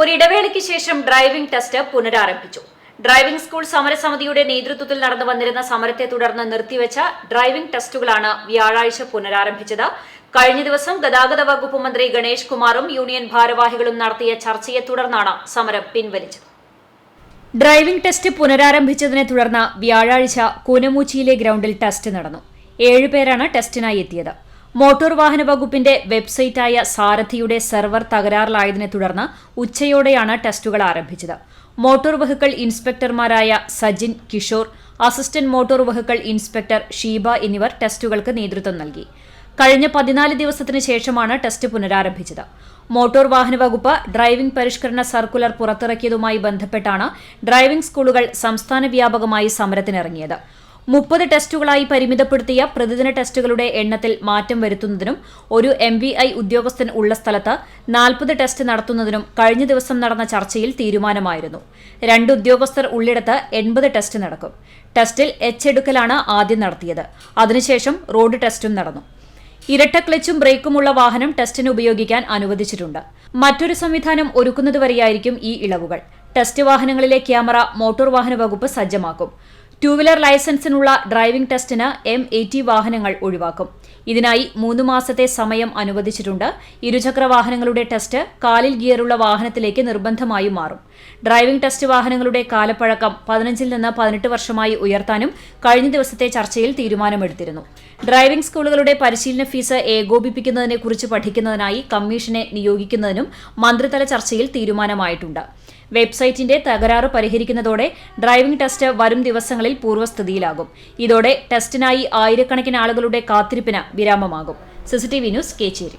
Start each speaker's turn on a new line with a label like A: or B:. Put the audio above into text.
A: ഒരിടവേളയ്ക്ക് ശേഷം driving test പുനരാരംഭിച്ചു. ഡ്രൈവിംഗ് സ്കൂൾ സമരസമിതിയുടെ നേതൃത്വത്തിൽ നടന്നു വന്നിരുന്ന സമരത്തെ തുടർന്ന് നിർത്തിവെച്ച ഡ്രൈവിംഗ് ടെസ്റ്റുകളാണ് വ്യാഴാഴ്ച പുനരാരംഭിച്ചത്. കഴിഞ്ഞ ദിവസം ഗതാഗത വകുപ്പ് മന്ത്രി ഗണേഷ് കുമാറും യൂണിയൻ ഭാരവാഹികളും നടത്തിയ ചർച്ചയെ തുടർന്നാണ് സമരം പിൻവലിച്ചത്. ഡ്രൈവിംഗ് ടെസ്റ്റ് പുനരാരംഭിച്ചതിനെ തുടർന്ന് വ്യാഴാഴ്ച കൂനമൂച്ചിയിലെ ഗ്രൗണ്ടിൽ ടെസ്റ്റ് നടന്നു. ഏഴുപേരാണ് ടെസ്റ്റിനായി എത്തിയത്. മോട്ടോർ വാഹന വകുപ്പിന്റെ വെബ്സൈറ്റായ സാരഥിയുടെ സെർവർ തകരാറിലായതിനെ തുടർന്ന് ഉച്ചയോടെയാണ് ടെസ്റ്റുകൾ ആരംഭിച്ചത്. Motor vehicle ഇൻസ്പെക്ടർമാരായ Sajin Kishore assistant motor vehicle inspector Sheeba എന്നിവർ ടെസ്റ്റുകൾക്ക് നേതൃത്വം നൽകി. കഴിഞ്ഞ പതിനാല് ദിവസത്തിന് ശേഷമാണ് ടെസ്റ്റ് പുനരാരംഭിച്ചത്. മോട്ടോർ വാഹന വകുപ്പ് ഡ്രൈവിംഗ് പരിഷ്കരണ സർക്കുലർ പുറത്തിറക്കിയതുമായി ബന്ധപ്പെട്ടാണ് ഡ്രൈവിംഗ് സ്കൂളുകൾ സംസ്ഥാന വ്യാപകമായി സമരത്തിനിറങ്ങിയത്. മുപ്പത് ടെസ്റ്റുകളായി പരിമിതപ്പെടുത്തിയ പ്രതിദിന ടെസ്റ്റുകളുടെ എണ്ണത്തിൽ മാറ്റം വരുത്തുന്നതിനും ഒരു എം വി ഐ ഉദ്യോഗസ്ഥൻ ഉള്ള സ്ഥലത്ത് നാൽപ്പത് ടെസ്റ്റ് നടത്തുന്നതിനും കഴിഞ്ഞ ദിവസം നടന്ന ചർച്ചയിൽ തീരുമാനമായിരുന്നു. രണ്ട് ഉദ്യോഗസ്ഥർ ഉള്ളിടത്ത് എൺപത് ടെസ്റ്റ് നടക്കും. ടെസ്റ്റിൽ എച്ച് എടുക്കലാണ് ആദ്യം നടത്തിയത്. അതിനുശേഷം റോഡ് ടെസ്റ്റും നടന്നു. ഇരട്ട ക്ലച്ചും ബ്രേക്കുമുള്ള വാഹനം ടെസ്റ്റിന് ഉപയോഗിക്കാൻ അനുവദിച്ചിട്ടുണ്ട്. മറ്റൊരു സംവിധാനം ഒരുക്കുന്നതുവരെയായിരിക്കും ഈ ഇളവുകൾ. ടെസ്റ്റ് വാഹനങ്ങളിലെ ക്യാമറ മോട്ടോർ വാഹന വകുപ്പ് സജ്ജമാക്കും. ടൂ വീലർ ലൈസൻസിനുള്ള ഡ്രൈവിംഗ് ടെസ്റ്റിന് എം എയ്റ്റി വാഹനങ്ങൾ ഒഴിവാക്കും. ഇതിനായി മൂന്ന് മാസത്തെ സമയം അനുവദിച്ചിട്ടുണ്ട്. ഇരുചക്ര വാഹനങ്ങളുടെ ടെസ്റ്റ് കാലിൽ ഗിയറുള്ള വാഹനത്തിലേക്ക് നിർബന്ധമായും മാറും. ഡ്രൈവിംഗ് ടെസ്റ്റ് വാഹനങ്ങളുടെ കാലപ്പഴക്കം പതിനഞ്ചിൽ നിന്ന് പതിനെട്ട് വർഷമായി ഉയർത്താനും കഴിഞ്ഞ ദിവസത്തെ ചർച്ചയിൽ തീരുമാനമെടുത്തിരുന്നു. ഡ്രൈവിംഗ് സ്കൂളുകളുടെ പരിശീലന ഫീസ് ഏകോപിപ്പിക്കുന്നതിനെക്കുറിച്ച് പഠിക്കുന്നതിനായി കമ്മീഷനെ നിയോഗിക്കുന്നതിനും മന്ത്രിതല ചർച്ചയിൽ തീരുമാനമായിട്ടുണ്ട്. വെബ്സൈറ്റിന്റെ തകരാറ് പരിഹരിക്കുന്നതോടെ ഡ്രൈവിംഗ് ടെസ്റ്റ് വരും ദിവസങ്ങളിൽ പൂർവസ്ഥിതിയിലാകും ഇതോടെ ടെസ്റ്റിനായി ആയിരക്കണക്കിന് ആളുകളുടെ കാത്തിരിപ്പിന് വിരാമമാകും. CCTV news Kecheri.